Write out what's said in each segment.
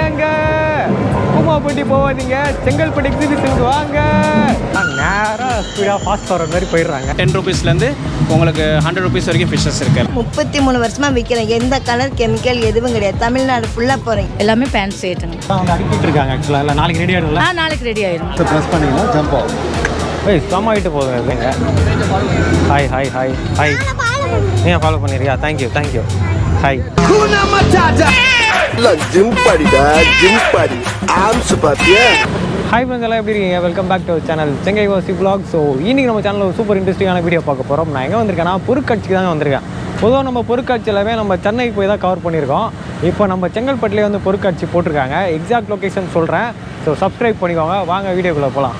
ஏங்க கூமாப்பட்டி போகாதீங்க செங்கல்பட்டு எக்ஸிபிஷனுக்கு வாங்க. நேராக ஸ்பீடாக ஃபாஸ்ட் வர மாதிரி போயிடுறாங்க. டென் ருபீஸ்லேருந்து உங்களுக்கு ஹண்ட்ரட் ருபீஸ் வரைக்கும் ஃபிஷ்ஷஸ் இருக்குது முப்பத்தி மூணு வருஷமா விற்கிறேன் எந்த கலர் கெமிக்கல் எதுவும் கிடையாது. தமிழ்நாடு ஃபுல்லாக போகிறேன் எல்லாமே பேண்ட் சேட்டுங்க அவங்க அனுப்பிட்டு இருக்காங்க ஆக்சுவலாக இல்லை நாளைக்கு ரெடி ஆகிடும்ல ஆ நாளைக்கு ரெடி ஆயிரும். ப்ரெஸ் பண்ணிங்கன்னா ஜம்ப் ஆகும். ஏய் ஆகிட்டு போதுங்க இல்லைங்க ஹாய் ஹாய் ஹாய் ஹாய் நீங்கள் follow பண்ணிருக்கியா thank you thank you hi gym பாடிடா gym body. Arms பாத்தியா ஹாய் ஃப்ரெண்ட்ஸ் எல்லாம் எப்படி இருக்கீங்க? Welcome back to channel Chengai Vasi blog so இன்றைக்கி நம்ம சேனலில் சூப்பர் இன்ட்ரெஸ்டிங்கான வீடியோ பார்க்க போகிறோம் நான் எங்கே வந்திருக்கேன்னா பொருட்காட்சிக்கு தாங்க வந்திருக்கேன். பொதுவாக நம்ம பொருட்காட்சியிலே நம்ம சென்னைக்கு போய் தான் கவர் பண்ணியிருக்கோம். இப்போ நம்ம செங்கல்பட்டுலேயே வந்து பொருட்காட்சி போட்டிருக்காங்க. எக்ஸாக்ட் லொக்கேஷன் சொல்கிறேன் ஸோ சப்ஸ்கிரைப் பண்ணிக்கோங்க. வாங்க வீடியோக்குள்ளே போகலாம்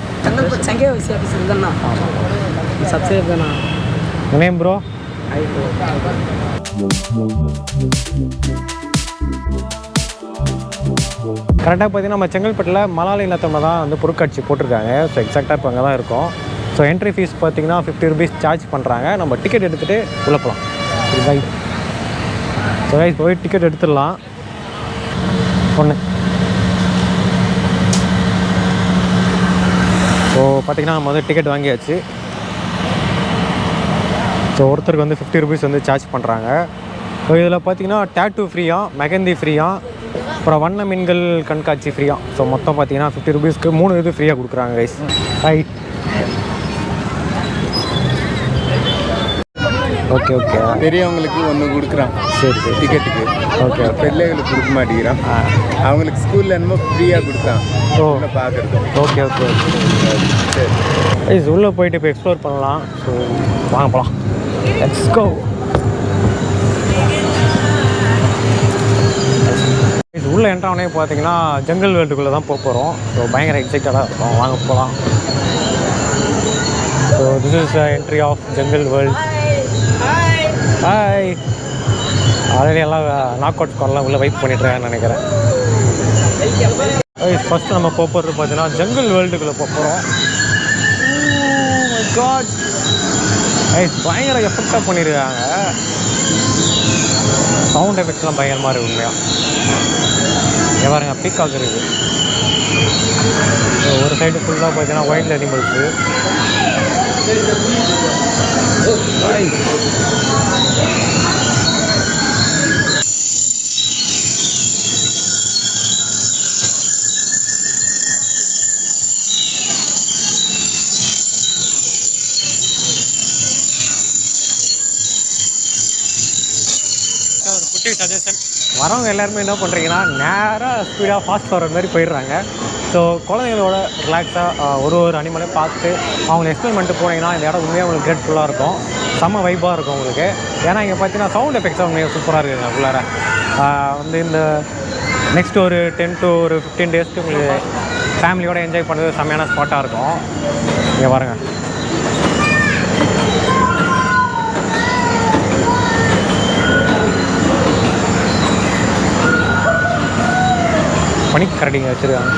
செங்கை வாசி ஆஃபீஸ் சப்ஸ்கிரைப் தானே? நேம் ப்ரோ ஐ ப்ரோ கரெக்டாக பார்த்தீங்கன்னா நம்ம செங்கல்பட்டில் மலாலி நத்தமில் தான் வந்து பொருட்காட்சி போட்டிருக்காங்க. ஸோ எக்ஸாக்டாக இப்போ அங்கே தான் இருக்கும். ஸோ என்ட்ரி ஃபீஸ் பார்த்தீங்கன்னா ஃபிஃப்டி ருபீஸ் சார்ஜ் பண்ணுறாங்க நம்ம டிக்கெட் எடுத்துகிட்டு உள்ளே போகலாம் பை ஸோ guys, போய் டிக்கெட் எடுத்துடலாம். ஒன்று ஸோ பார்த்தீங்கன்னா நம்ம வந்து டிக்கெட் வாங்கியாச்சு. ஸோ ஒருத்தருக்கு வந்து ஃபிஃப்டி ருபீஸ் வந்து சார்ஜ் பண்ணுறாங்க இதில் பார்த்தீங்கன்னா டேட்டூ ஃப்ரீயாக மெகந்தி ஃப்ரீயாக அப்புறம் வண்ண மீன்கள் கண்காட்சி ஃப்ரீயாக ஸோ மொத்தம் பார்த்தீங்கன்னா ஃபிஃப்டி ருபீஸ்க்கு மூணு இது ஃப்ரீயாக கொடுக்குறாங்க கைஸ் ரைட் ஓகே ஓகே பெரியவங்களுக்கு ஒன்று கொடுக்குறான். சரி சரி. டிக்கெட்டுக்கு ஓகே ஓகே பிள்ளைகளுக்கு கொடுக்க மாட்டேங்கிறான். அவங்களுக்கு ஸ்கூல்ல என்னமோ ஃப்ரீயாக கொடுத்தான். ஓ. பார்க்குறது ஓகே ஓகே சரி. கைஸ் உள்ளே போயிட்டு இப்போ எக்ஸ்ப்ளோர் பண்ணலாம். ஸோ வாங்க போகலாம் லெட்ஸ் கோ உள்ளே என்ட்ரானே பார்த்தீங்கன்னா ஜங்கல் வேர்ல்டுக்குள்ளே தான் போக போகிறோம் ஸோ பயங்கர எக்ஸைட்டடாக இருக்கும். வாங்க போகலாம் so this is entry of jungle world hi already எல்லாம் uh, நாக் அவுட் ஸ்கோர்லாம் உள்ளே வெயிட் பண்ணிட்டுருக்கேன்னு நினைக்கிறேன். ஃபஸ்ட்டு நம்ம போக போகிறது பார்த்தீங்கன்னா ஜங்கல் வேர்ல்டுக்குள்ளே போக போகிறோம் காட் oh பயங்கர எஃபெக்டாக பண்ணியிருக்காங்க சவுண்ட் எஃபெக்ட்லாம் பயங்கரமாக இருக்கு உண்மையாக இங்க பாருங்க பீக்காக் இருக்குது ஒரு சைடு ஃபுல்லாக பார்த்தீங்கன்னா ஒயிட் அனிமல்ஸு ஒரு சஜஷன் வரவங்க எல்லாருமே என்ன பண்ணுறீங்கன்னா நேராக ஸ்பீடாக ஃபாஸ்ட் வர மாதிரி போயிடுறாங்க. ஸோ குழந்தைங்களோட ரிலாக்ஸாக ஒரு ஒரு அனிமலையும் பார்த்து அவங்களை எக்ஸ்பிளைன் பண்ணிட்டு போனீங்கன்னா இந்த இடம் உண்மையாக உங்களுக்கு கிரேட்ஃபுல்லாக இருக்கும். செம்ம வைப்பாக இருக்கும் உங்களுக்கு. ஏன்னா இங்கே பார்த்தீங்கன்னா சவுண்ட் எஃபெக்ட்ஸ் அவங்க சூப்பராக இருக்குங்க உள்ளார. வந்து இந்த நெக்ஸ்ட் ஒரு டென் டு ஒரு ஃபிஃப்டீன் டேஸ்க்கு உங்களுக்கு ஃபேமிலியோடு என்ஜாய் பண்ணுறது செம்மையான ஸ்பாட்டாக இருக்கும். இங்கே பாருங்கள் பனிக்கரடிங்க வச்சுருக்காங்க.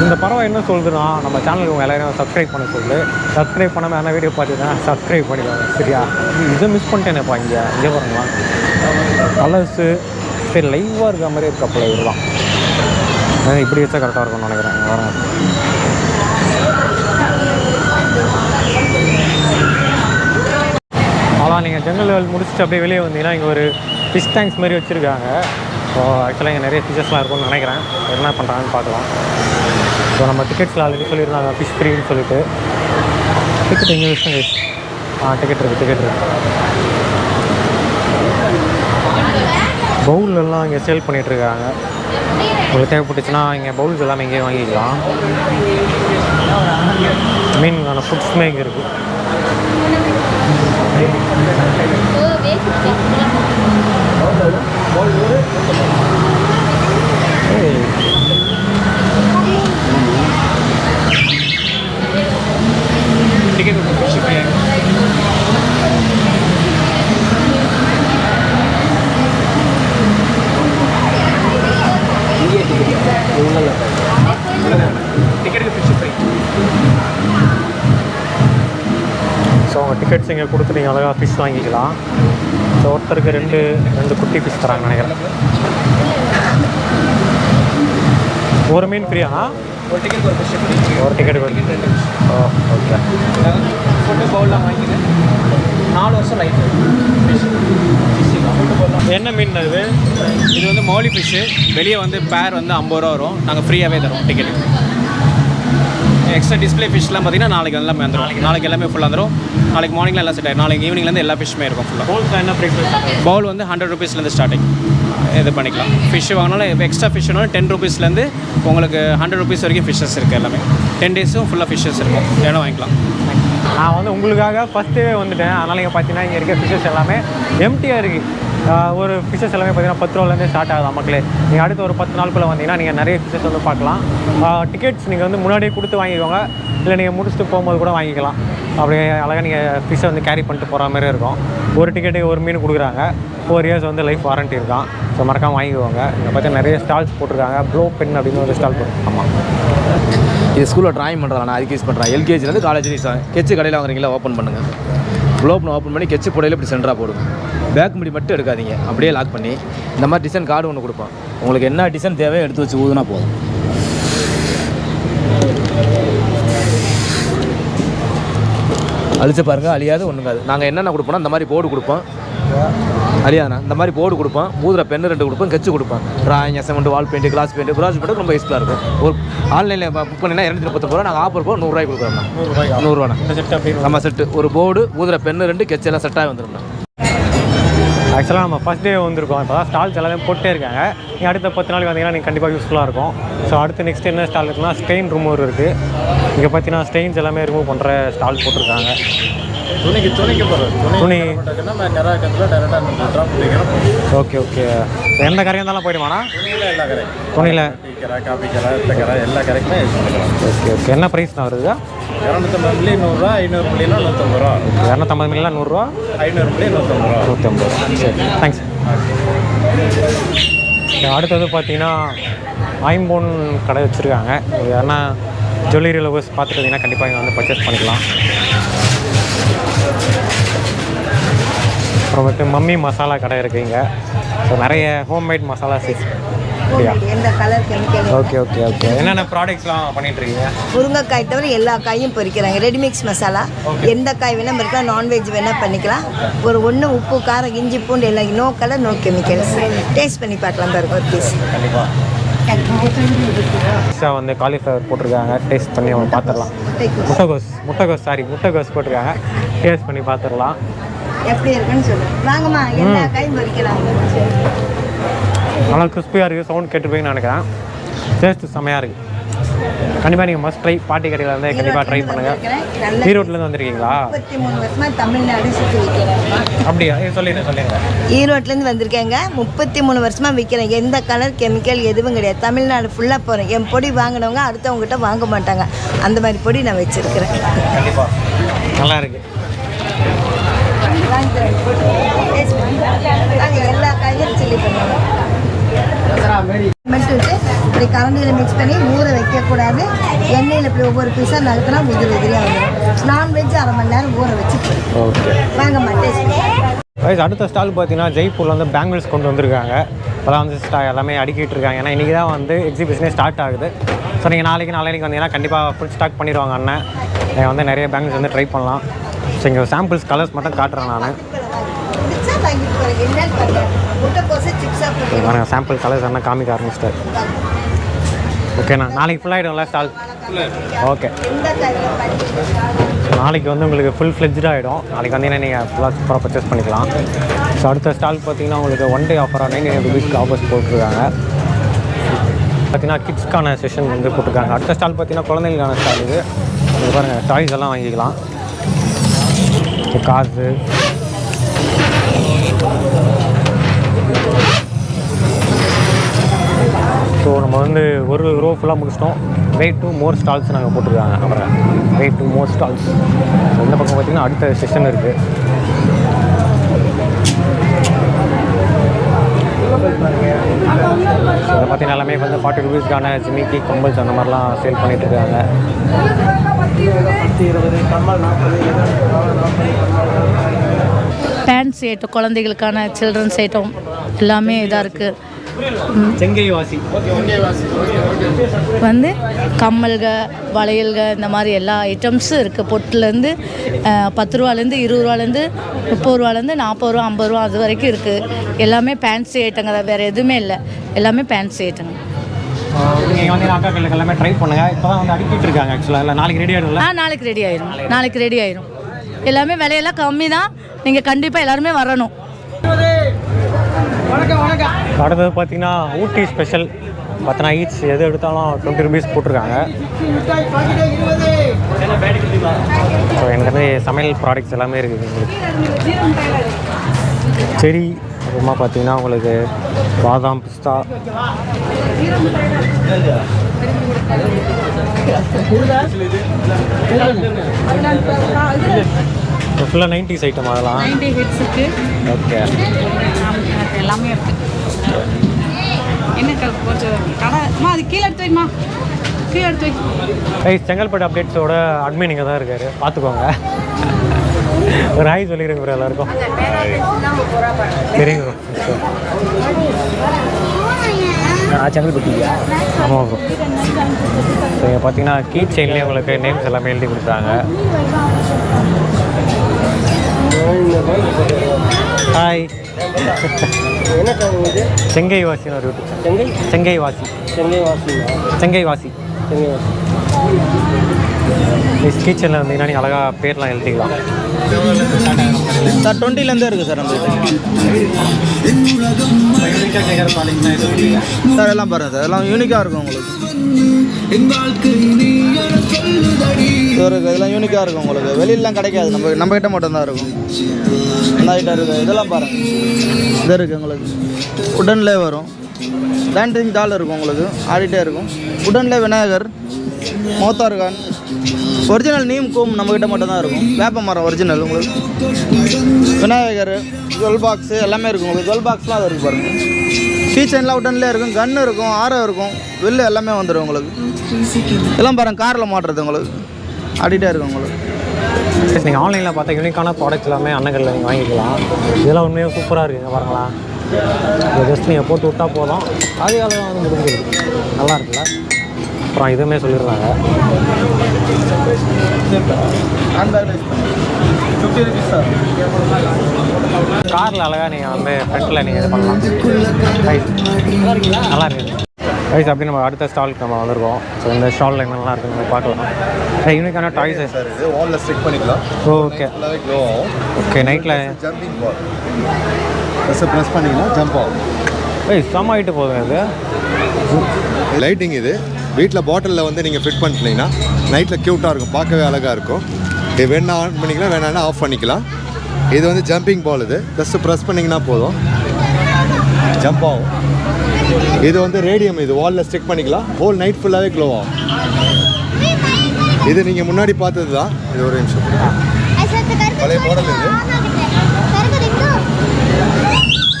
இந்த பறவை என்ன சொல்லுதுன்னா நம்ம சேனலுக்கு உங்கள் எல்லாரும் சப்ஸ்கிரைப் பண்ண சொல்லுது சப்ஸ்கிரைப் பண்ணாமல் என்ன வீடியோ பார்த்தீங்கன்னா சப்ஸ்கிரைப் பண்ணிக்கோங்க சரியா? இதை மிஸ் பண்ணிட்டேனேப்பா இங்கே இங்கே பாருங்களா கலர்ஸு சரி லைவாக இருக்க மாதிரி இருக்க போல இதெல்லாம் இப்படி வச்சா கரெக்டாக இருக்கும்னு நினைக்கிறேன். வரேன் அதான் நீங்கள் ஜங்கல் வேல் முடிச்சுட்டு அப்படியே வெளியே வந்தீங்கன்னா இங்கே ஒரு ஃபிஷ் டேங்க்ஸ் மாதிரி வச்சுருக்காங்க. ஸோ ஆக்சுவலாக இங்கே நிறைய ஃபிஷஸ்லாம் இருக்கும்னு நினைக்கிறேன். என்ன பண்ணுறாங்கன்னு பார்க்கலாம். ஸோ நம்ம டிக்கெட்ஸில் ஆல்ரெடி சொல்லியிருந்தாங்க ஃபிஷ் ஃப்ரீன்னு சொல்லிட்டு. டிக்கெட் எங்கே விஷயம் ஆ டிக்கெட் இருக்குது டிக்கெட் இருக்குது பவுலெல்லாம் இங்கே சேல் பண்ணிகிட்ருக்காங்க உங்களுக்கு தேவைப்பட்டுச்சுன்னா இங்கே பவுல்ஸ் எல்லாமே இங்கேயே வாங்கிக்கலாம் மீனுக்கான ஃபுட்ஸுமே இங்கே இருக்குது you. ஃபிஷ் வாங்கிக்கலாம். ஸோ ஒருத்தருக்கு ரெண்டு ரெண்டு குட்டி ஃபிஷ் தராங்க நினைக்கிறேன். ஒரு மீன் ஃப்ரீயாண்ணா ஒரு டிக்கெட் ஒரு டிக்கெட் ஓ ஓகே ஃபுட்டு பவுல்லாம் வாங்கிக்கிறேன் நாலு வருஷம் லைஃப் என்ன மீன் இது இது வந்து மௌலி ஃபிஷ்ஷு வெளியே வந்து பேர் வந்து ஐம்பது ரூபா வரும். நாங்கள் ஃப்ரீயாகவே தரோம் டிக்கெட் எக்ஸ்ட்ரா டிஸ்ப்ளே ஃபிஷ்லாம் பார்த்தீங்கன்னா நாளைக்கு எல்லாமே வந்துடும் நாளைக்கு எல்லாமே ஃபுல்லாக வந்துடும் நாளைக்கு மார்னிங்கில் எல்லாம் செட் ஆயிடும் நாளைக்கு ஈவினிங்லேருந்து எல்லா ஃபிஷ்ஷுமே இருக்கும் ஃபுல்லாக ஹோல்ஸில் என்ன ப்ரைஸ் பவுல் வந்து ஹண்ட்ரட் ருபீஸ்லேருந்து ஸ்டார்டிங் இது பண்ணிக்கலாம். ஃபிஷ் வாங்கினாலும் எக்ஸ்ட்ரா ஃபிஷ் வேணாலும் டென் ருபீஸ்லேருந்து உங்களுக்கு ஹண்ட்ரட் ருபீஸ் வரைக்கும் ஃபிஷ்ஷஸ் இருக்குது எல்லாமே. டென் டேஸும் ஃபுல்லாக ஃபிஷ்ஷஸ் இருக்கும். வேணும் வாங்கிக்கலாம். நான் வந்து உங்களுக்காக ஃபஸ்ட்டே வந்துட்டேன். அதனால் இங்கே பார்த்தீங்கன்னா இங்கே இருக்க ஃபிஷஸ் எல்லாமே எம்டியாக இருக்குது ஒரு ஃபிஷஸ் எல்லாமே பார்த்தீங்கன்னா பத்து ரூபாலேருந்தே ஸ்டார்ட் ஆகுது மக்களே. நீங்கள் அடுத்த ஒரு பத்து நாளுக்குள்ளே வந்தீங்கன்னா நீங்கள் நிறைய ஃபிஷஸ் வந்து பார்க்கலாம். டிக்கெட்ஸ் நீங்கள் வந்து முன்னாடியே கொடுத்து வாங்கிக்கோங்க. இல்லை நீங்கள் முடிச்சுட்டு போகும்போது கூட வாங்கிக்கலாம். அப்படியே அழகாக நீங்கள் ஃபிஷ்ஷை வந்து கேரி பண்ணிட்டு போகிற மாதிரி இருக்கும். ஒரு டிக்கெட்டுக்கு ஒரு மீன் கொடுக்குறாங்க. ஃபோர் இயர்ஸ் வந்து லைஃப் வாரண்ட்டி இருக்கான். ஸோ மறக்காமல் வாங்கிக்கோங்க. இங்கே பார்த்தீங்கன்னா நிறைய ஸ்டால்ஸ் போட்டிருக்காங்க. ப்ளோ பென் அப்படின்னு ஒரு ஸ்டால் போட்டு ஆமாம் இது ஸ்கூலில் ட்ராயிங் பண்ணுறாங்க நான் அதுக்கு யூஸ் பண்ணுறேன் எல்கேஜிலேருந்து காலேஜ் யூஸ் ஆகும் கெச்சு கடையில் வாங்குறீங்களா? ஓப்பன் பண்ணுங்கள் க்ளோப்னு ஓப்பன் பண்ணி கெச்சு புடையில இப்படி சென்டராக போடுங்க. பேக் முடி மட்டும் எடுக்காதீங்க. அப்படியே லாக் பண்ணி இந்த மாதிரி டிசைன் கார்டு ஒன்று கொடுப்போம். உங்களுக்கு என்ன டிசைன் தேவையோ எடுத்து வச்சு ஊதுனா போதும். அழிச்சு பாருங்கள் அழியாது ஒன்றுங்காது நாங்கள் என்னென்ன கொடுப்போம்னா இந்த மாதிரி போர்டு கொடுப்போம். அழியாதுண்ணா இந்த மாதிரி போர்டு கொடுப்போம். ஊதுற பெண்ணு ரெண்டு கொடுப்போம் கெச்சு கொடுப்போம். Drawing assignment wall paint class paint குராஜ் paint ரொம்ப யூஸ்ஃபுல்லாக இருக்கும். ஒரு ஆன்லைனில் புக் பண்ணினா இரநூத்தி முப்பத்தி ரூபா நாங்கள் ஆஃபர் போகிறோம் நூறுரூவாய்க்கு கொடுக்குறோம்ண்ணா. நூறுரூபாய்க்கு நூறுரூவாண்ணா இந்த செட் நம்ம செட்டு ஒரு போர்டு ஊதுற பெண்ணு ரெண்டு கெச்சு எல்லாம் செட்டாகி வந்துடும்ண்ணா ஆக்சுவலாக நம்ம ஃபஸ்ட் டே வந்திருக்கோம். இப்போ தான் ஸ்டால்ஸ் எல்லாமே போட்டே இருக்காங்க. நீங்கள் அடுத்த பத்து நாளைக்கு வந்தீங்கன்னா நீங்கள் கண்டிப்பாக யூஸ்ஃபுல்லாக இருக்கும். ஸோ அடுத்து நெக்ஸ்ட் என்ன ஸ்டால் இருக்குன்னா ஸ்டெயின் ரிமூவர் இருக்குது இங்கே பார்த்தீங்கன்னா ஸ்டெயின்ஸ் எல்லாமே ரிமூவ் பண்ணுற ஸ்டால் போட்டிருக்காங்க. துணிக்கு துணிக்கு துணி. ஓகே ஓகே எந்த கரையாக இருந்தாலும் போயிடுமாண்ணா துணியில் எல்லா கரைக்கும். துணியில். டீ கரை எல்லா கரைக்குமே ஓகே ஓகே என்ன ப்ரைஸ்ண்ணா வருது? இரநூத்தம்பது மில்லி நூறுரூவா ஐநூறு மில்லினா நூற்றம்பது ரூபா. இரநூத்தம்பது மில்லியில் நூறுரூவா? ஐநூறு மில்லி நூற்றம்பது ரூபா. நூற்றி ஐம்பது ரூபா சரி தேங்க்ஸ் அடுத்தது பார்த்தீங்கன்னா ஐம்போன் கடை வச்சுருக்காங்க. யாருன்னா ஜுவல்லரி லவர்ஸ் பார்த்துட்டு இருந்தீங்கன்னா கண்டிப்பாக இங்கே வந்து பர்ச்சேஸ் பண்ணிக்கலாம். அப்புறம் வந்து மம்மி மசாலா கடை இருக்குது இங்கே. ஸோ நிறைய ஹோம்மேட் மசாலா சிக்ஸ் அப்படியா? எந்த colour chemical okay okay okay என்னென்ன ப்ராடக்ட்ஸ்லாம் பண்ணிட்டு இருக்கீங்க முருங்கைக்காய் தவிர எல்லா காயும் பொரிக்கிறாங்க ரெடிமிக்ஸ் மசாலா எந்த காய் வேணால் இருக்கலாம் நான்வெஜ் வேணால் பண்ணிக்கலாம். ஒரு ஒன்று உப்பு காரம் இஞ்சி பூண்டு எல்லாம் no colour no chemicals taste பண்ணி பார்க்கலாம் பாருங்க ஒரு பீஸ் எக்ஸ்ட்ரா வந்து காலிஃப்ளவர் போட்டிருக்காங்க. டேஸ்ட் பண்ணி அவங்க பார்த்துடலாம். முட்டைகோஸ் முட்டைகோஸ் சாரி முட்டைகோஸ் போட்டிருக்காங்க. டேஸ்ட் பண்ணி பார்த்துடலாம். எப்படி இருக்குன்னு சொல்லுங்க. வாங்கம்மா எல்லா காயும் பொரிக்கலாம் நல்லா கிறிஸ்பியாக இருக்குது சவுண்ட் கேட்டுருப்பீங்கன்னு நினைக்கிறேன். டேஸ்ட்டு செம்மையாக இருக்குது கண்டிப்பாக நீங்கள் மஸ்ட் ட்ரை பாட்டி கடையில் வந்து கண்டிப்பாக ட்ரை பண்ணுங்கள் ஈரோட்லேருந்து வந்திருக்கீங்களா? அப்படியா? சொல்லிடுங்க சொல்லிடுங்க. ஈரோட்லேருந்து வந்திருக்கேங்க. முப்பத்தி மூணு வருஷமாக விற்கிறேன் எந்த கலர் கெமிக்கல் எதுவும் கிடையாது. தமிழ்நாடு ஃபுல்லாக போகிறேன் என் பொடி வாங்கினவங்க அடுத்தவங்ககிட்ட வாங்க மாட்டாங்க. அந்த மாதிரி பொடி நான் வச்சுருக்கிறேன். கண்டிப்பாக நல்லா இருக்குது நாங்கள் எல்லா காயும் சில்லி பண்ணுவோம் மட்டும் விட்டு இப்படி கரண்டியில் மிக்ஸ் பண்ணி ஊற வைக்கக்கூடாது. எண்ணெயில் இப்படி ஒவ்வொரு பீஸாக நறுக்கினா உதிரி உதிரியாக வந்துடும் நான்வெஜ் அரை மணி நேரம் ஊற வச்சு ஓகே வாங்கம்மா டேஸ்ட் ரைஸ் அடுத்த ஸ்டால் பார்த்தீங்கன்னா ஜெய்ப்பூரில் வந்து பேங்கிள்ஸ் கொண்டு வந்திருக்காங்க. இப்போலாம் வந்து ஸ்டா எல்லாமே அடுக்கிட்டு இருக்காங்க. ஏன்னா இன்றைக்கி தான் வந்து எக்ஸிபிஷனே ஸ்டார்ட் ஆகுது. ஸோ நீங்கள் நாளைக்கு நாளைக்கு வந்தீங்கன்னா கண்டிப்பாக ஃபுல் ஸ்டாக் பண்ணிடுவாங்க அண்ணன். நீங்கள் வந்து நிறைய பேங்கிள்ஸ் வந்து ட்ரை பண்ணலாம். ஸோ இங்கே சாம்பிள்ஸ் கலர்ஸ் மட்டும் காட்டுறேன் நான். சாம்பிள் கலர்ஸ் என்ன காமிக்க ஆரம்பிச்சிட்டார். ஓகேண்ணா. நாளைக்கு ஃபுல் ஆகிடும்ல ஸ்டால் ஓகே நாளைக்கு வந்து உங்களுக்கு ஃபுல் ஃப்ளெஜ்டாக ஆகிடும் நாளைக்கு வந்தீங்கன்னா நீங்கள் ஃபுல்லாக சூப்பராக பர்ச்சேஸ் பண்ணிக்கலாம். ஸோ அடுத்த ஸ்டால் பார்த்தீங்கன்னா உங்களுக்கு ஒன் டே ஆஃபராக நைன் நீங்கள் ருபீஸ்க்கு ஆஃபர்ஸ் போட்டிருக்காங்க. பார்த்தீங்கன்னா கிட்ஸ்க்கான செஷன் வந்து போட்டிருக்காங்க. அடுத்த ஸ்டால் பார்த்தீங்கன்னா குழந்தைங்களுக்கான ஸ்டால் இது. பாருங்கள் டாய்ஸ் எல்லாம் வாங்கிக்கலாம். காசு. ஸோ நம்ம வந்து ஒரு ரோ ஃபுல்லாக முடிச்சிட்டோம். வெயிட் டூ மோர் ஸ்டால்ஸ் நாங்கள் போட்டிருக்காங்க. அப்புறம் வெயிட் டூ மோர் ஸ்டால்ஸ் இந்த பக்கம் பார்த்திங்கன்னா அடுத்த செஷன் இருக்குது இதை பார்த்தீங்கன்னா எல்லாமே வந்து ஃபார்ட்டி ருபீஸ்க்கான ஜிமிக்கி கம்பல்ஸ் அந்த மாதிரிலாம் சேல் பண்ணிட்டு இருக்காங்க. பேண்ட்ஸ் ஐட்டம் குழந்தைகளுக்கான சில்ட்ரன்ஸ் ஐட்டம் எல்லாமே இதாக இருக்குது வந்து கம்மல்க வளையல்க இந்த மாதிரி எல்லா ஐட்டம்ஸும் இருக்குது பொட்டுலேருந்து பத்து ரூபாலேருந்து இருபது ரூபாலேருந்து முப்பது ரூபாலேருந்து நாற்பது ரூபா ஐம்பது ரூபா அது வரைக்கும் இருக்குது எல்லாமே பேண்ட்ஸி ஐட்டங்க தான். வேறு எதுவுமே இல்லை. எல்லாமே பேண்ட்ஸி ஐட்டங்க நீங்கள் வந்து அக்கா கல்லுக்கு எல்லாமே ட்ரை பண்ணுங்க. இப்போ தான் வந்து அடிக்கிட்டு இருக்காங்க ஆக்சுவலாக இல்லை நாளைக்கு ரெடி ஆகிடும்ல ஆ நாளைக்கு ரெடி ஆயிரும். நாளைக்கு ரெடி ஆயிரும். எல்லாமே விலையெல்லாம் கம்மி தான் நீங்கள் கண்டிப்பாக எல்லாருமே வரணும். அடுத்தது பார்த்தீங்கன்னா ஊட்டி ஸ்பெஷல். பார்த்தீங்கன்னா ஈச் எது எடுத்தாலும் டுவெண்ட்டி ருபீஸ் போட்டிருக்காங்க. ஸோ எங்கிட்ட சமையல் ப்ராடக்ட்ஸ் எல்லாமே இருக்குது உங்களுக்கு. செரி அப்புறமா பார்த்தீங்கன்னா உங்களுக்கு பாதாம் பிஸ்தா. ஃபுல்லாக நைன்டிஸ் ஐட்டம் அதெல்லாம். ஓகே எல்லாமே இருக்கு. என்ன கொஞ்சம் கடை அம்மா அது கீழே எடுத்து வைம்மா. கீழே எடுத்து வை. செங்கல்பட்டு அப்டேட்ஸோட அட்மின் இங்கே தான் இருக்காரு. பார்த்துக்கோங்க ஒரு ஹாய் சொல்லிடுங்க ப்ரோ எல்லாருக்கும். சரிங்க ப்ரோ செங்கல்பட்டியா ஆமாம் ப்ரோ ஸோ இங்கே பார்த்தீங்கன்னா கீ செயின்லேயே உங்களுக்கு நேம்ஸ் எல்லாமே எழுதி கொடுத்தாங்க ஹாய் செங்கை வாசின்னு ஒரு யூடியூப் செங்கை செங்கை? வாசி செங்கை வாசி செங்கை வாசி செங்கை வாசி கிச்சனில் வந்தீங்கன்னா நீங்கள் அழகாக பேர்லாம் எழுதிக்கலாம். சார் டுவெண்ட்டிலேருந்தே இருக்குது சார் நம்ம சார் எல்லாம் பாருங்கள் சார். எல்லாம் யூனிக்காக இருக்கும் உங்களுக்கு. இது இதெல்லாம் யூனிக்காக இருக்கும் உங்களுக்கு. வெளியிலலாம் கிடைக்காது. நம்ம நம்ம கிட்ட மட்டும்தான் இருக்கும். இந்த ஐட்டம் இருக்குது இதெல்லாம் பாருங்கள் இது இருக்குது உங்களுக்கு. உடன்லே வரும். லேண்ட்ரிங் தாள் இருக்கும் உங்களுக்கு. ஆடிட்டே இருக்கும். உடன்லே விநாயகர் மோத்தார்கான் ஒரிஜினல் நீம் கூம் நம்மக்கிட்ட மட்டும்தான் இருக்கும். வேப்ப மரம் ஒரிஜினல் உங்களுக்கு. விநாயகர் ஜுவல் பாக்ஸு எல்லாமே இருக்கும். உங்களுக்கு ஜுவல் பாக்ஸ்லாம் அது இருக்குது பாருங்கள் கீச்சன்லாம் உடன்லேயே இருக்கும். கன்று இருக்கும். ஆரம் இருக்கும். வெளில எல்லாமே வந்துடும் உங்களுக்கு. எல்லாம் பாருங்கள் காரில் மாட்டுறது உங்களுக்கு. ஆடிட்டே இருக்கும் உங்களுக்கு. சரி நீங்கள் ஆன்லைனில் பார்த்தா யூனிக்கான ப்ராடக்ட்ஸ் எல்லாமே அன்னங்களில் நீங்கள் வாங்கிக்கலாம். இதெல்லாம் உண்மையாக சூப்பராக இருக்குங்க பாருங்களா. இதை ஜஸ்ட் நீங்கள் போட்டு விட்டால் போதும். அதே அளவு வந்து முடிஞ்சிருக்கு நல்லா இருக்குல்ல? அப்புறம் இதுவுமே சொல்லிடுறாங்க. காரில் அழகாக நீங்கள் வந்து ஃப்ரண்ட்டில் நீங்கள் இது பண்ணலாம். நல்லா இருக்குது ரைஸ் அப்படி நம்ம அடுத்த ஸ்டாலுக்கு நம்ம வந்திருக்கோம். ஸோ இந்த ஸ்டாலில் என்னெல்லாம் இருக்குதுன்னு பார்க்கலாம். யூனிக்கான டாய்ஸ் சார் இது வாலில் ஸ்டிக் பண்ணிக்கலாம். ஓகே க்ளோ ஆகும். ஓகே நைட்டில் ஜம்பிங் பால் ப்ரெஸ் ப்ரெஸ் பண்ணிங்கன்னா ஜம்ப் ஆகும். ஏய் செம்ம ஆகிட்டு போதுங்க இது லைட்டிங் இது. வீட்டில் பாட்டிலில் வந்து நீங்கள் ஃபிட் பண்ணிட்டீங்கன்னா நைட்டில் க்யூட்டாக இருக்கும். பார்க்கவே அழகாக இருக்கும். இது வேணா ஆன் பண்ணிக்கலாம் வேணான்னா ஆஃப் பண்ணிக்கலாம். இது வந்து ஜம்பிங் பால் இது. ஜஸ்ட்டு ப்ரெஸ் பண்ணிங்கன்னா போதும். ஜம்ப் ஆகும். இது வந்து ரேடியம் இது. வாலில் ஸ்டிக் பண்ணிக்கலாம். ஹோல் நைட் ஃபுல்லாகவே க்ளோ ஆகும். இது நீங்கள் முன்னாடி பார்த்தது தான் இது ஒரு நிமிஷம். பழைய மாடல் இது.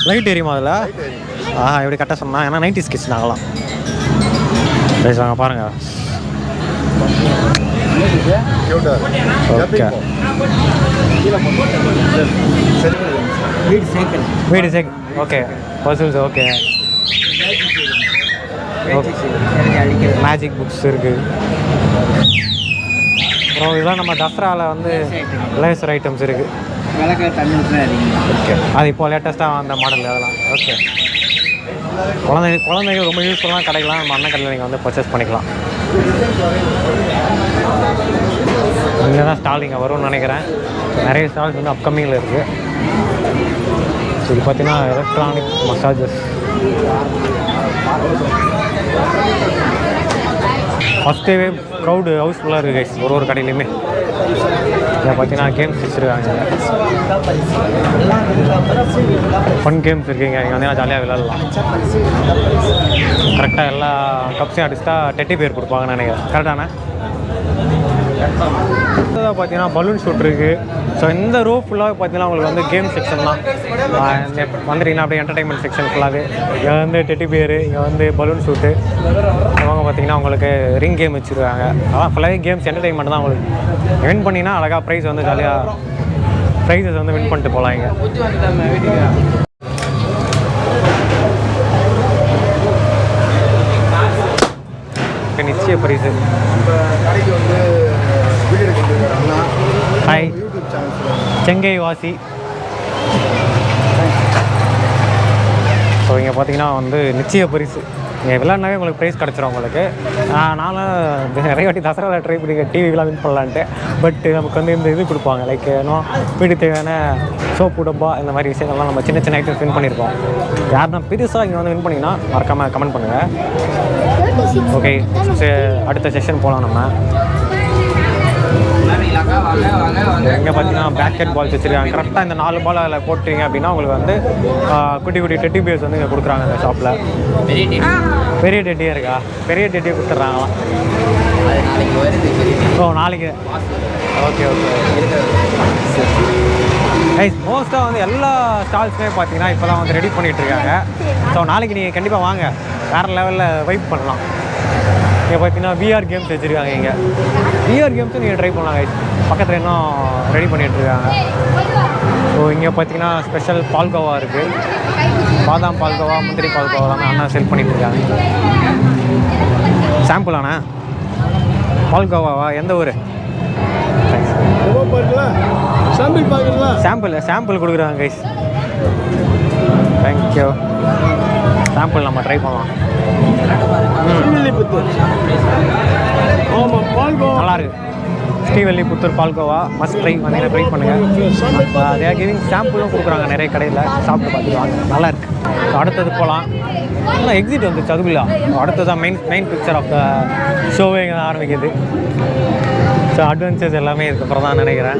லைட் எரியுமா அதில்? ஆ எப்படி கரெக்டாக சொன்னா. ஏன்னா நைன்டி ஸ்கிட்ஸ் நாங்களாம் ரைஸ் வாங்க பாருங்கள் ஓகே வீடு சேக் okay parcels okay magic books இருக்குது அப்புறம் இதெல்லாம் நம்ம தசராவில் வந்து லேசர் ஐட்டம்ஸ் இருக்குது ஓகே அது இப்போ லேட்டஸ்ட்டாக அந்த மாடல் அதெல்லாம். ஓகே குழந்தைங்க குழந்தைங்க ரொம்ப யூஸ்ஃபுல்லாக கடைக்கலாம் நம்ம அண்ணன் கடையில் நீங்கள் வந்து பர்ச்சேஸ் பண்ணிக்கலாம். இங்கே தான் ஸ்டால் இங்கே வரும்னு நினைக்கிறேன். நிறைய ஸ்டால்ஸ் வந்து அப்கமிங்கில் இருக்குது ஸோ இது பார்த்தீங்கன்னா எலக்ட்ரானிக் மசாஜஸ் ஃபஸ்ட்டே க்ரௌடு ஹவுஸ்ஃபுல்லாக இருக்குது கைஸ் ஒரு ஒரு கடையிலையுமே. இதை பார்த்தீங்கன்னா கேம்ஸ் வச்சுருக்காங்க. ஃபன் கேம்ஸ் இருக்குங்க. இங்கே வந்து ஜாலியாக விளாட்லாம் கரெக்டாக எல்லா கப்ஸையும் அடிச்சுட்டா டெட்டி பேர் கொடுப்பாங்கன்னு நினைக்கிறேன். கரெக்டாண்ணே பார்த்தீங்கன்னா பலூன் ஷூட் இருக்குது ஸோ இந்த ரூ ஃபுல்லாக பார்த்தீங்கன்னா உங்களுக்கு வந்து கேம் செக்ஷன் தான். வந்துட்டீங்கன்னா அப்படியே என்டர்டைன்மெண்ட் செக்ஷன் ஃபுல்லாகவே இங்கே வந்து டெட்டி பியரு இங்கே வந்து பலூன் ஷூட்டு இவங்க பார்த்தீங்கன்னா உங்களுக்கு ரிங் கேம் வச்சுருக்காங்க. அதான் ஃபுல்லாகவே கேம்ஸ் என்டர்டைன்மெண்ட் தான் உங்களுக்கு. வின் பண்ணிங்கன்னா அழகாக ப்ரைஸ் வந்து ஜாலியாக ப்ரைஸஸ் வந்து வின் பண்ணிட்டு போகலாம் இங்கே. நிச்சய பரிசு ஹாய் செங்கை வாசி ஸோ இங்கே பார்த்தீங்கன்னா வந்து நிச்சய பரிசு. இங்கே விளையாடினாவே உங்களுக்கு ப்ரைஸ் கிடச்சிரும் உங்களுக்கு. நானும் நிறைய வாட்டி தசராவில் ட்ரை பண்ணி டிவிலாம் வின் பண்ணலான்ட்டு. பட் நமக்கு வந்து இந்த இது கொடுப்பாங்க. லைக் ஏன்னோ வீட்டுக்கு தேவையான சோப்பு டப்பா இந்த மாதிரி விஷயங்கள்லாம் நம்ம சின்ன சின்ன ஐட்டம்ஸ் வின் பண்ணியிருக்கோம் யாருன்னா பெருசாக இங்கே வந்து வின் பண்ணிங்கன்னா மறக்காமல் கமெண்ட் பண்ணுங்கள் ஓகே அடுத்த செஷன் போகலாம் நம்ம. இங்கே பார்த்தீங்கன்னா பேஸ்கெட் பால்ஸ் வச்சுருக்காங்க. கரெக்டாக இந்த நாலு பால் அதில் போட்டீங்க அப்படின்னா உங்களுக்கு வந்து குட்டி குட்டி டெட்டி பேர்ஸ் வந்து இங்கே கொடுக்குறாங்க இந்த ஷாப்பில் பெரிய டெட்டியாக இருக்கா? பெரிய டெட்டியை கொடுத்துட்றாங்களாம் ஓ நாளைக்கு. ஓகே ஓகே கைஸ் மோஸ்ட்டாக வந்து எல்லா ஸ்டால்ஸுமே பார்த்தீங்கன்னா இப்போ தான் வந்து ரெடி பண்ணிகிட்டு இருக்காங்க. ஸோ நாளைக்கு நீங்கள் கண்டிப்பாக வாங்க. வேறு லெவலில் வைப் பண்ணலாம். இங்கே பார்த்தீங்கன்னா விஆர் கேம்ஸ் வச்சுருக்காங்க இங்கே. விஆர் கேம்ஸும் நீங்கள் ட்ரை பண்ணலாம் guys. பக்கத்தில் இன்னும் ரெடி பண்ணிகிட்டு இருக்காங்க ஸோ இங்கே பார்த்தீங்கன்னா ஸ்பெஷல் பால்கோவா இருக்குது பாதாம் பால்கோவா முந்திரி பால்கோவா எல்லாமே அண்ணா செல் பண்ணிட்டு இருக்காங்க சாம்பிள் அண்ணா பால்கோவாவா? எந்த ஊர்? சாம்பிள் சாம்பிள் சாம்பிள் கொடுக்குறாங்க கைஸ் தேங்க்யூ சாம்பிள் நம்ம ட்ரை பண்ணலாம். நல்லா இருக்கு. ஸ்ரீவல்லிபுத்தூர் பால்கோவா. மஸ்ட் ட்ரை வந்தீங்கன்னா ட்ரை பண்ணுங்கள் அதே கிவிங் சாம்பிளும் கொடுக்குறாங்க நிறைய கடையில். சாப்பிட்டு பார்த்துட்டு வாங்க. நல்லா இருக்குது அடுத்தது போகலாம் ஆனால் எக்ஸிட் வந்து வந்துச்சு அடுத்தது தான் main main picture of the ஷோவே இங்கே ஆரம்பிக்குது. ஸோ அட்வென்ச்சர்ஸ் எல்லாமே இதுக்கப்புறம் தான் நினைக்கிறேன்.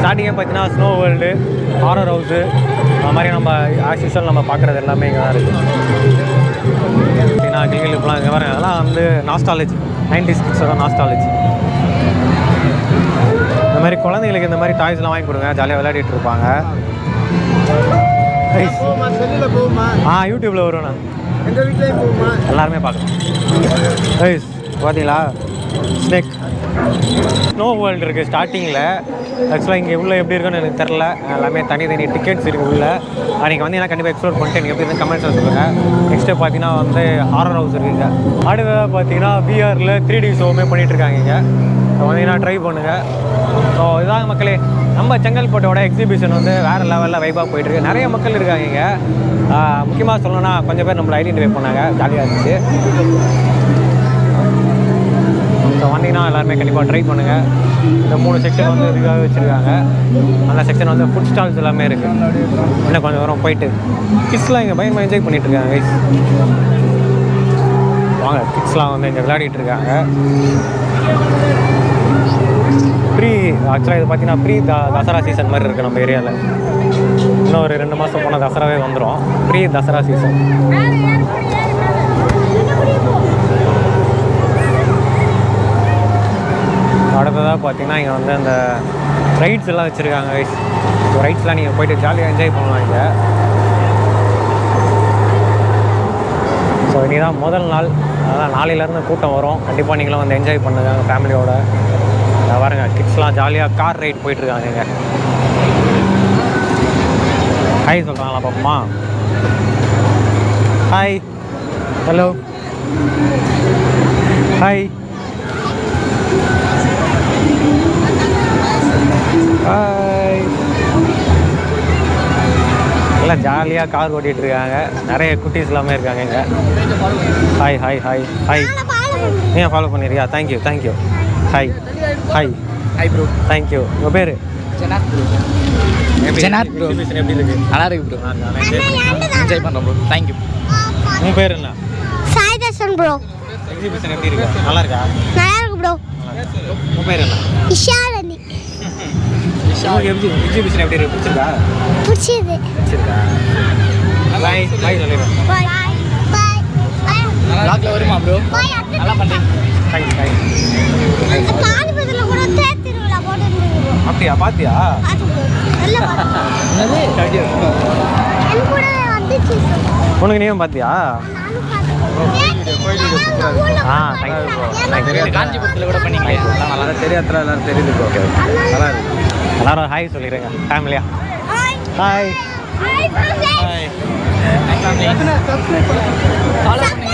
ஸ்டார்டிங்கே பார்த்தீங்கன்னா ஸ்னோ வேர்ல்டு ஹாரர் ஹவுஸு அது மாதிரி நம்ம ஆஸ் யூஸ்வல் நம்ம பார்க்குறது எல்லாமே இங்கே தான் இருக்குது பார்த்தீங்கன்னா கிளிகளுக்குலாம் இங்கே வரேன் அதெல்லாம் வந்து நாஸ்டாலஜி நைன்டி சிக்ஸோட நாஸ்டாலஜி இந்த மாதிரி குழந்தைங்களுக்கு இந்த மாதிரி டாய்ஸ்லாம் வாங்கி கொடுங்க. ஜாலியாக விளையாடிட்டு இருப்பாங்க. ஆ யூடியூப்பில் வருவேண்ணா எங்கள் வீட்லேயும் போகுமா எல்லாருமே பார்க்கலாம் கைஸ் பார்த்தீங்களா ஸ்னேக் ஸ்னோ வேர்ல்டு இருக்குது ஸ்டார்டிங்கில் ஆக்சுவலாக இங்கே உள்ளே எப்படி இருக்குன்னு எனக்கு தெரில எல்லாமே தனித்தனி டிக்கெட்ஸ் இருக்குது உள்ளே. நீங்கள் வந்து நான் கண்டிப்பாக எக்ஸ்ப்ளோர் பண்ணிட்டு எனக்கு எப்படி இருந்து கமெண்ட்ஸில் சொல்லுங்கள் நெக்ஸ்ட்டு பார்த்தீங்கன்னா வந்து ஹாரர் ஹவுஸ் இருக்குங்க அடுத்ததாக பார்த்தீங்கன்னா பிஆரில் த்ரீ டி ஷோவுமே பண்ணிகிட்ருக்காங்க இங்கே. இங்கே வந்தீங்கன்னா ட்ரை பண்ணுங்கள் ஸோ இதாங்க மக்களே நம்ம செங்கல்பட்டோட எக்ஸிபிஷன் வந்து வேறு லெவலில் வைப்பாக போயிட்டுருக்கு நிறைய மக்கள் இருக்காங்க இங்கே. முக்கியமாக சொல்லணும்னா கொஞ்சம் பேர் நம்மளை ஐடென்டிஃபை பண்ணாங்க. ஜாலியாக இருந்துச்சு. ஸோ வந்தீங்கன்னா எல்லாருமே கண்டிப்பாக ட்ரை பண்ணுங்கள் இந்த மூணு செக்ஷன் வந்து இதுக்காக வச்சுருக்காங்க. அந்த செக்ஷன் வந்து ஃபுட் ஸ்டால்ஸ் எல்லாமே இருக்குது இன்னும் கொஞ்சம் தூரம் போயிட்டு. கிட்ஸ்லாம் இங்கே பயங்கரமாக என்ஜாய் பண்ணிகிட்டு இருக்காங்க வாங்க கிட்ஸ்லாம் வந்து இங்கே விளையாடிட்டு இருக்காங்க. ப்ரீ ஆக்சுவலாக இது பார்த்தீங்கன்னா ப்ரீ த தசரா சீசன் மாதிரி இருக்குது நம்ம ஏரியாவில் இன்னும் ஒரு ரெண்டு மாதம் போனால் தசராவே வந்துடும் ப்ரீ தசரா சீசன் அடுத்ததாக பார்த்தீங்கன்னா இங்கே வந்து அந்த ரைட்ஸ் எல்லாம் வச்சுருக்காங்க ரைட்ஸ்லாம் நீங்கள் போயிட்டு ஜாலியாக என்ஜாய் பண்ணலாம் இங்கே. ஸோ இனி தான் முதல் நாள். அதான் நாளையிலேருந்து கூட்டம் வரும். கண்டிப்பாக நீங்களும் வந்து என்ஜாய் பண்ணுங்க ஃபேமிலியோட பாருங்க கிட்ஸ்லாம் ஜாலியாக கார் ரைட் போயிட்டுருக்காங்க இங்கே. ஹாய் சொல்கிறாங்களா பாப்போமா ஹாய் ஹலோ ஹாய் ஹாய் எல்லாம் ஜாலியாக கார் ஓட்டிகிட்டு இருக்காங்க நிறைய குட்டீஸ் எல்லாமே இருக்காங்க இங்கே. ஹாய் ஹாய் ஹாய் ஹாய் நீங்கள் follow பண்ணிருக்கியா? Thank you thank you hi hi hi bro thank you உங்கள் பேர்? ஜெனாத் bro. எப்படி இருக்கு? நல்லா இருக்கு ப்ரோ என்ஜாய் பண்ணுறோம் ப்ரோ தேங்க்யூ உங்கள் பேர் என்ன? சாய்தர்ஷன் ப்ரோ எக்ஸிபிஷன் எப்படி இருக்கு? நல்லா இருக்கா? நல்லா இருக்கு ப்ரோ உங்கள் பேர் என்ன? இஷாரணி உங்களுக்கு எக்ஸிபிஷன் எப்படி இருக்கு? பிடிச்சிருக்கா? பிடிச்சது பிடிச்சிருக்கா? பாய் பாய் சொல்லிடுறேன். பாய் பாய் லாக்ல வருமா ப்ரோ நல்லா பண்ணுறீங்க ஹாய் ஹாய் அந்த பானிபத்தில் கூட தேர் திருவிழா போட்டு அப்படியா? பாத்தியா? என் கூட வந்துச்சு உனக்கு நீயும் பாத்தியா? எல்லாரும் தெரியுது ஓகே நல்லா இருக்கு. எல்லாரும் ஹாய் சொல்லிடுங்க. ஃபேமிலியா ஹாய் ஃபாலோ பண்ணுங்க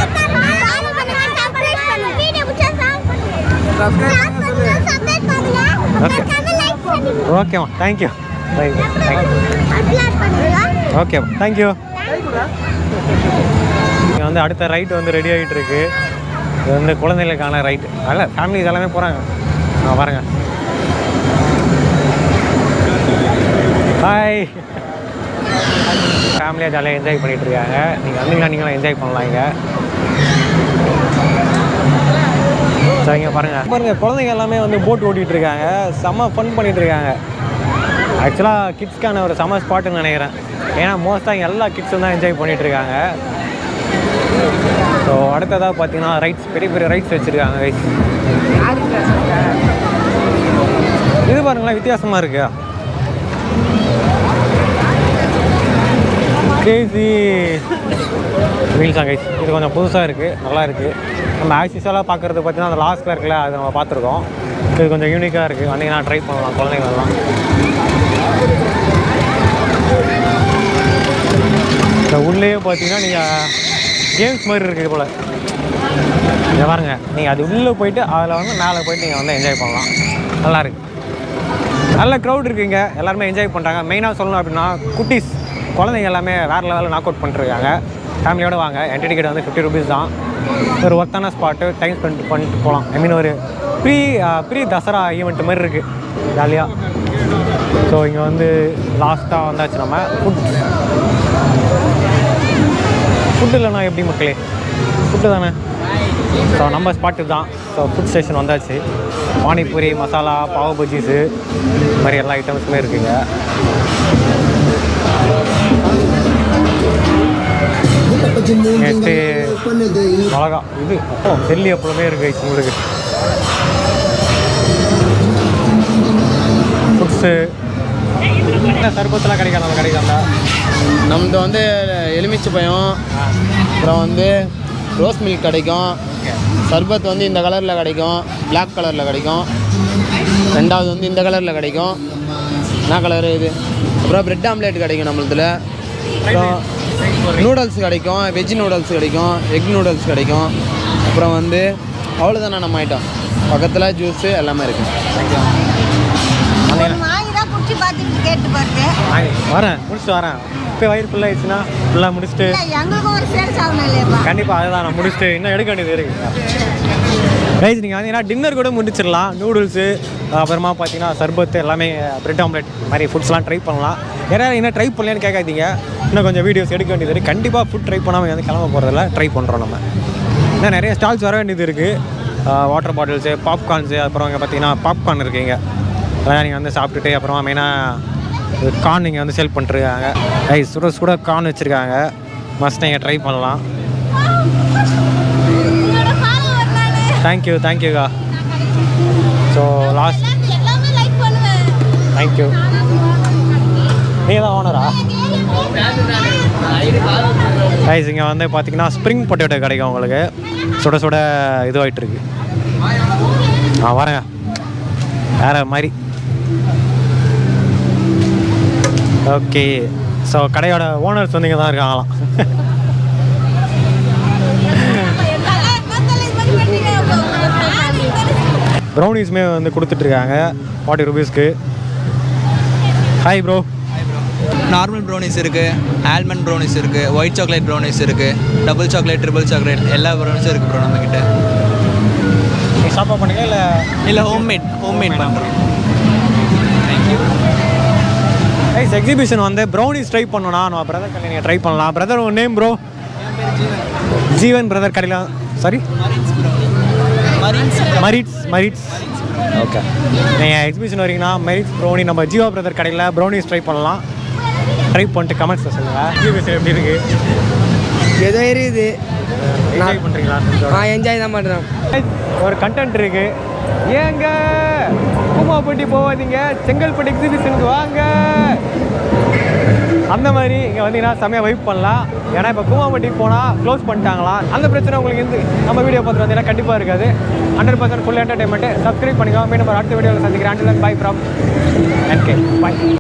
ஓகேம்மா தேங்க்யூ பை ஓகே தேங்க்யூ இங்கே வந்து அடுத்த ரைட் வந்து ரெடி ஆகிட்டு இருக்கு இது வந்து குழந்தைகளுக்கான ரைட் அல்ல ஃபேமிலி இதெல்லாமே போகிறாங்க ஆ பாருங்க. ஹாய் ஃபேமிலியாக ஜாலியாக என்ஜாய் பண்ணிட்டு இருக்காங்க நீங்கள் வந்தீங்கன்னா நீங்களும் என்ஜாய் பண்ணலாம் இங்கே. ஸோ இங்கே பாருங்கள் பாருங்க குழந்தைங்க எல்லாமே வந்து போட் ஓட்டிகிட்டு இருக்காங்க செம்ம ஃபன் பண்ணிட்டு இருக்காங்க ஆக்சுவலாக கிட்ஸ்க்கான ஒரு செம்ம ஸ்பாட்டுன்னு நினைக்கிறேன். ஏன்னா மோஸ்ட்டாக இங்கே எல்லா கிட்ஸும் தான் என்ஜாய் பண்ணிட்டு இருக்காங்க ஸோ அடுத்ததாக பார்த்தீங்கன்னா ரைட்ஸ் பெரிய பெரிய ரைட்ஸ் வச்சுருக்காங்க ரைட்ஸ் இது பாருங்களேன் வித்தியாசமாக இருக்கு. கேசி ரீல்ஸ் கைஸ் இது கொஞ்சம் புதுசாக இருக்குது நல்லா இருக்குது நம்ம ஆக்சிஸெல்லாம் பார்க்குறது பார்த்தீங்கன்னா அந்த லாஸ்ட்டில் இருக்குல்ல அது நம்ம பார்த்துருக்கோம். இது கொஞ்சம் யூனிக்காக இருக்குது வந்தீங்கன்னா ட்ரை பண்ணலாம் குழந்தைங்களெல்லாம் இந்த உள்ளேயே பார்த்தீங்கன்னா நீங்கள் கேம்ஸ் மாதிரி இருக்குது போல். இங்கே பாருங்க நீங்கள் அது உள்ளே போயிட்டு அதில் வந்து மேலே போயிட்டு நீங்கள் வந்து என்ஜாய் பண்ணலாம். நல்லாயிருக்கு நல்ல க்ரௌட் இருக்குங்க எல்லாருமே என்ஜாய் பண்ணுறாங்க மெயினாக சொல்லணும் அப்படின்னா குட்டீஸ் குழந்தைங்க எல்லாமே வேறு லெவலில் நாக் அவுட் பண்ணிருக்காங்க ஃபேமிலியோடு வாங்க. என்ட்ரி டிக்கெட் வந்து ஃபிஃப்டி ருபீஸ் தான். ஒரு ஒர்த்தான ஸ்பாட்டு டைம் ஸ்பெண்ட் பண்ணிட்டு போகலாம் ஐ மீன் ஒரு ப்ரீ ப்ரீ தசரா ஈவெண்ட் மாதிரி இருக்குது ஜாலியாக ஸோ இங்கே வந்து லாஸ்ட்டாக வந்தாச்சு நம்ம. ஃபுட் ஃபுட்டு இல்லைனா எப்படி மக்களே? ஃபுட்டு தானே? ஸோ நம்ம ஸ்பாட்டு தான். ஸோ ஃபுட் ஸ்டேஷன் வந்தாச்சு. பானிபூரி மசாலா பாவ் பஜ்ஜீஸு இந்த மாதிரி எல்லா ஐட்டம்ஸுமே இருக்குங்க. நெக்ஸ்ட்டு மிளகா இது அப்போ டெல்லி அப்பளமே இருக்கு உங்களுக்கு ஃபுட்ஸு என்ன சர்பத்தெல்லாம் கிடைக்கும் நம்ம கிடைக்காதா நம்மது வந்து எலுமிச்சை பயம் அப்புறம் வந்து ரோஸ் மில்க் கிடைக்கும். சர்பத் வந்து இந்த கலரில் கிடைக்கும் பிளாக் கலரில் கிடைக்கும். ரெண்டாவது வந்து இந்த கலரில் கிடைக்கும். என்ன கலரு இது? அப்புறம் பிரெட் ஆம்லேட் கிடைக்கும் நம்மளதுல. நூடுல்ஸ் கிடைக்கும் வெஜ் நூடுல்ஸ் கிடைக்கும் எக் நூடுல்ஸ் கிடைக்கும். அப்புறம் வந்து அவ்வளோதானே நம்ம ஐட்டம் பக்கத்தில் ஜூஸு எல்லாமே இருக்குது குடிச்சு பார்த்துட்டு கேட்டு பாருங்க வரேன் முடிச்சுட்டு வரேன். இப்போ வயிறு ஃபுல்லாக ஆயிடுச்சுன்னா ஃபுல்லாக முடிச்சுட்டு இல்லை எங்களுக்கும் ஒரு சேல்ஸ் ஆகணும் இல்லையாப்பா கண்டிப்பாக அதுதான் நான் முடிச்சுட்டு இன்னும் எடுக்க வேண்டியது இருக்கு. ரைஸ் நீங்கள் வந்தீங்கன்னா டின்னர் கூட முடிச்சிடலாம். நூடுல்ஸு அப்புறமா பார்த்தீங்கன்னா சர்பத்து எல்லாமே பிரெட் ஆம்லெட் மாதிரி ஃபுட்ஸ்லாம் ட்ரை பண்ணலாம். யாராவது என்ன ட்ரை பண்ணலன்னு கேட்காதீங்க. இன்னும் கொஞ்சம் வீடியோஸ் எடுக்க வேண்டியது இருக்குது கண்டிப்பாக ஃபுட் ட்ரை பண்ணாமல் வந்து கிளம்ப போகிறதில்ல ட்ரை பண்ணுறோம் நம்ம. இன்னும் நிறைய ஸ்டால்ஸ் வர வேண்டியது இருக்குது வாட்டர் பாட்டில்ஸு பாப்கார்ன்ஸு அப்புறம் இங்கே பார்த்தீங்கன்னா பாப்கார்ன் இருக்குங்க அதெல்லாம் நீங்கள் வந்து சாப்பிட்டுட்டு அப்புறமா மெயினாக கான் நீங்கள் வந்து சேல் பண்ணிருக்காங்க ஐ சுட சுட கார்ன் வச்சுருக்காங்க. மஸ்ட் நீங்கள் ட்ரை பண்ணலாம். தேங்க்யூ தேங்க்யூக்கா ஸோ லாஸ்ட் தேங்க்யூ நீங்கள் தான் ஓனரா ரைஸ் இங்கே வந்து பார்த்தீங்கன்னா ஸ்ப்ரிங் பொட்டேட்டோ கிடைக்கும் உங்களுக்கு. சுட சுட இதுவாகிட்டு இருக்கு ஆ வரேங்க வேறு மாதிரி. ஓகே. ஸோ கடையோட ஓனர்ஸ் வந்து இங்கே தான் இருக்காங்களாம். ப்ரௌனிஸுமே வந்து கொடுத்துட்ருக்காங்க. ஃபார்ட்டி ருபீஸ்க்கு ஹாய் ப்ரோ நார்மல் ப்ரௌனிஸ் இருக்குது ஆல்மண்ட் ப்ரௌனிஸ் இருக்குது ஒயிட் சாக்லேட் ப்ரௌனிஸ் இருக்குது டபுள் சாக்லேட் ட்ரிபிள் சாக்லேட் எல்லா ப்ரௌனிஸும் இருக்குது ப்ரோ நம்மக்கிட்ட ஷாப்பாக பண்ணீங்க இல்லை? இல்லை ஹோம்மேட் ஹோம்மேட் பண்ணுறோம் எக்ஸிபிஷன் வந்து ப்ரௌனிஸ் ட்ரை பண்ணணும்னா நம்ம பிரதர் நீங்கள் ட்ரை பண்ணலாம். பிரதர் உன் நேம் ப்ரோ ஜீவன் பிரதர் கடையில் சாரி மரிட்ஸ் மரிட்ஸ் ஓகே நீங்கள் எக்ஸிபிஷன் வரீங்கன்னா மெரிட்ஸ் ப்ரௌனி நம்ம ஜீவா பிரதர் கடையில் ப்ரௌனிஸ் ட்ரை பண்ணலாம். ட்ரை பண்ணிட்டு கமெண்ட்ஸில் சொல்லுங்கள் எக்ஸிபிஷன் எப்படி இருக்குது ஏதோ இருக்குது என்ஜாய் பண்ணுறீங்களா நான் என்ஜாய் தான் பண்ணுறேன் ஒரு கண்டென்ட் இருக்கு. ஏங்க! கூமாப்பட்டி போகாதீங்க செங்கல்பட்டு எக்ஸிபிஷனுக்கு வாங்க. அந்த மாதிரி இங்கே வந்தீங்கன்னா செம்மையாக வைப் பண்ணலாம். ஏன்னா இப்போ கூமாப்பட்டிக்கு போனால் க்ளோஸ் பண்ணிட்டாங்களாம் அந்த பிரச்சனை உங்களுக்கு இருந்து நம்ம வீடியோ பார்த்துட்டு வந்தீங்கன்னா கண்டிப்பாக இருக்காது. Hundred percent full entertainment subscribe பண்ணிக்கோங்க. மீண்டும் நம்ம அடுத்த வீடியோவில் சந்திக்கிறேன். And bye from NK bye